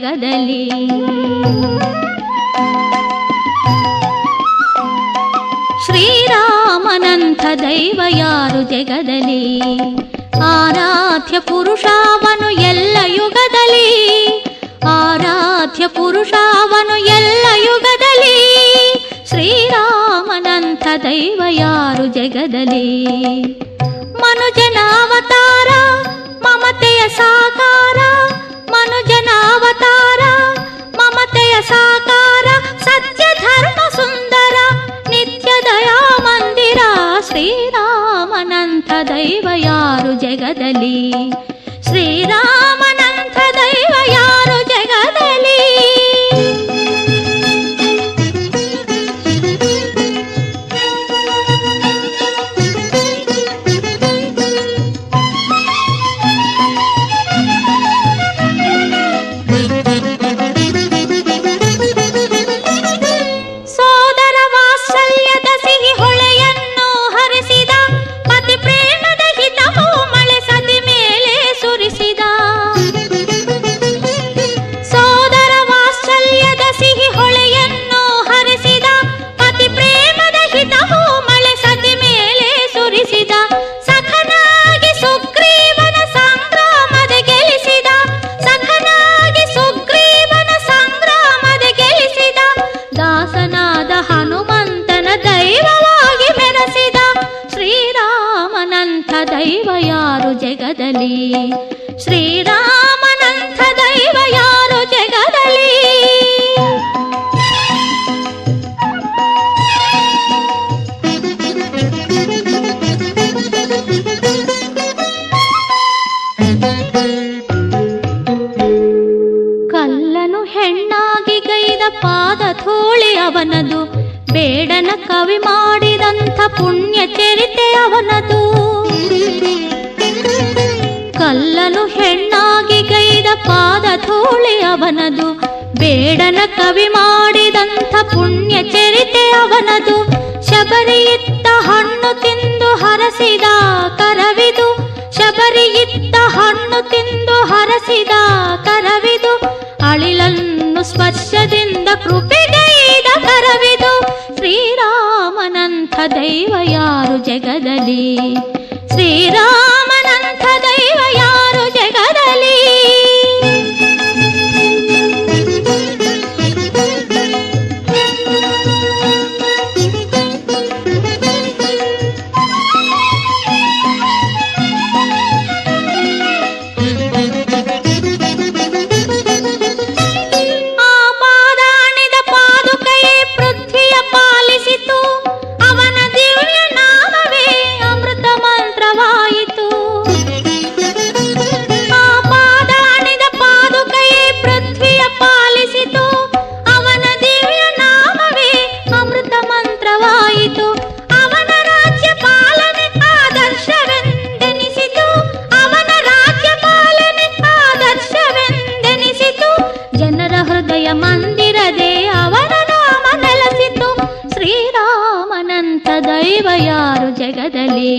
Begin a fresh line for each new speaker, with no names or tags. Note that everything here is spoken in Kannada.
ಜಗದಲ್ಲಿ ಶ್ರೀರಾಮನಂಥ ದೈವ ಯಾರು ಜಗದಲ್ಲಿ ಆರಾಧ್ಯ ಪುರುಷಾವನು ಎಲ್ಲ ಯುಗದಲ್ಲಿ ಆರಾಧ್ಯ ಪುರುಷಾವನು ಎಲ್ಲ ಯುಗದಲ್ಲಿ ಶ್ರೀರಾಮನಂಥ ದೈವ ಯಾರು ಜಗದಲ್ಲಿ ಮನುಜನ ಅವತಾರ ಮಮತೆಯ ಸಾಕಾರ ದೈವ ಯಾರು ಜಗದಲ್ಲಿ ಶ್ರೀರಾಮನಂಥ ದೈವ ಯಾರು ಜಗದಲ್ಲಿ? ಶ್ರೀರಾಮನಂಥ ದೈವ ಯಾರು ಜಗದಲ್ಲಿ? ಕಲ್ಲನು ಹೆಣ್ಣಾಗಿ ಗೈದ ಪಾದ ಥೋಳಿ ಅವನದು, ಬೇಡನ ಕವಿ ಮಾಡಿದಂಥ ಪುಣ್ಯ ಚರಿತೆ ಅವನದು. ಕಲ್ಲನು ಹೆಣ್ಣಾಗಿ ಗೈದ ಪಾದ ಧೂಳಿ ಅವನದು. ಬೇಡನ ಕವಿ ಮಾಡಿದಂಥ ಪುಣ್ಯ ಚರಿತೆ ಅವನದು. ಶಬರಿಯಿತ್ತ ಹಣ್ಣು ತಿಂದು ಹರಸಿದ ಕರವಿದು. ಶಬರಿಯಿತ್ತ ಹಣ್ಣು ತಿಂದು ಹರಸಿದ ಕರವಿದು. ಅಳಿಲನ್ನು ಸ್ಪರ್ಶದಿಂದ ಕೃಪೆಗೈದ ಶ್ರೀರಾಮನಂಥ ಕತ್ತಲೆ